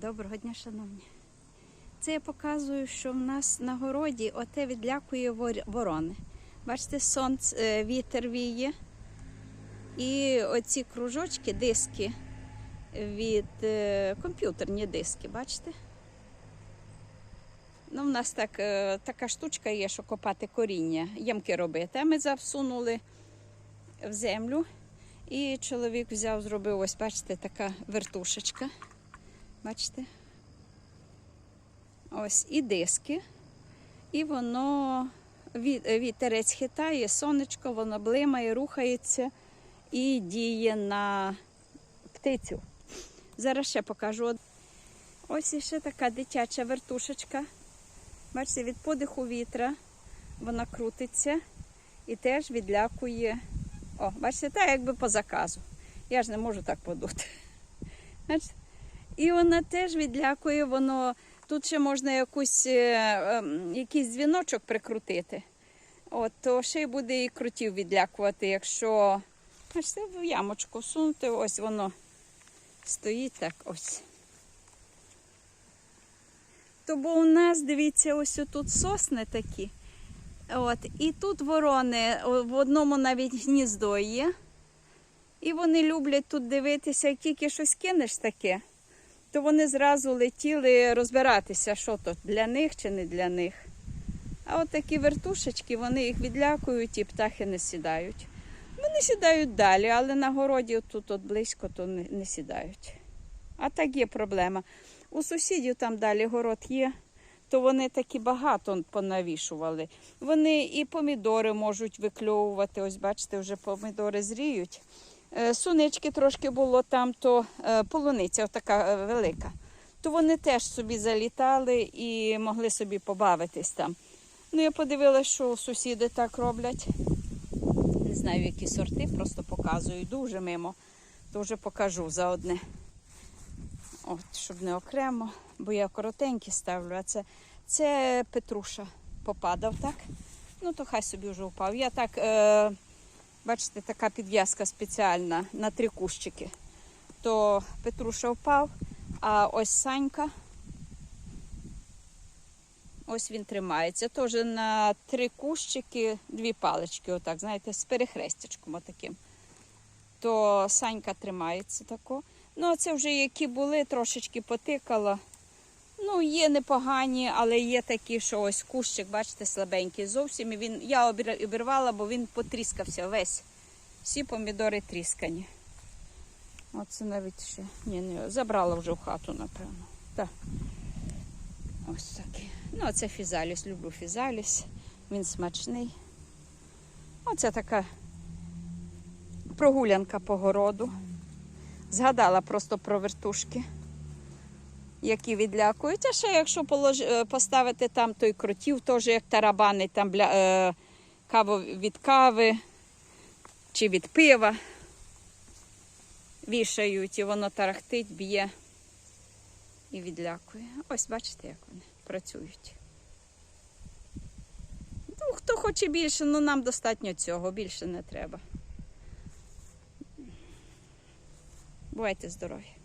Доброго дня, шановні. Це я показую, що в нас на городі оте відлякує ворони. Бачите, сонце, вітер віє. І оці кружочки, диски від е, комп'ютерні диски, бачите? Ну, в нас так, е, така штучка є, що копати коріння, ямки робити. А ми засунули в землю. І чоловік взяв, зробив, ось, бачите, така вертушечка. Бачите? Ось і диски. І воно вітерець хитає, сонечко, воно блимає, рухається і діє на птицю. Зараз ще покажу. Ось іще така дитяча вертушечка. Бачите, від подиху вітра вона крутиться і теж відлякує. О, бачите, так якби по заказу. Я ж не можу так подути. Бачите? І вона теж відлякує, воно тут ще можна якусь, е, ем, якийсь дзвіночок прикрутити. От, то ще й буде і крутів відлякувати, якщо бачите, в ямочку сунути, ось воно стоїть так ось. То у нас, дивіться, ось тут сосни такі. От, і тут ворони, в одному навіть гніздо є. І вони люблять тут дивитися, як тільки щось кинеш таке, то вони зразу летіли розбиратися, що то для них чи не для них. А от такі вертушечки, вони їх відлякують і птахи не сідають. Вони сідають далі, але на городі тут от близько то не, не сідають. А так є проблема. У сусідів там далі город є, то вони такі багато понавішували. Вони і помідори можуть викльовувати. Ось бачите, вже помідори зріють. Е, Сунички трошки було там, то е, полуниця така е, велика. То вони теж собі залітали і могли собі побавитись там. Ну, я подивилася, що сусіди так роблять. Не знаю, які сорти, просто показую. Дуже мимо. То вже покажу за одне. От, щоб не окремо, бо я коротенькі ставлю, а це, це Петруша попадав, так? Ну, то хай собі вже впав. Я так, е, бачите, така підв'язка спеціальна на три кущики. То Петруша впав, а ось Санька. Ось він тримається. Теж на три кущики, дві палички, отак, знаєте, з перехрестячком отаким. То Санька тримається тако. Ну, а це вже які були, трошечки потикала. Ну, є непогані, але є такі, що ось кущик, бачите, слабенький зовсім. Він, я обірвала, бо він потріскався весь. Всі помідори тріскані. Оце навіть ще. Ні, не забрала вже в хату, напевно. Так. Ось такий. Ну, а це фізаліс. Люблю фізаліс. Він смачний. Оце така прогулянка по городу. Згадала просто про вертушки, які відлякують. А ще якщо е, поставити там той крутів, теж як тарабани, там бля... е... каву від кави чи від пива вішають, і воно тарахтить, б'є і відлякує. Ось бачите, як вони працюють. Ну, хто хоче більше, ну нам достатньо цього, більше не треба. Бувайте здорові!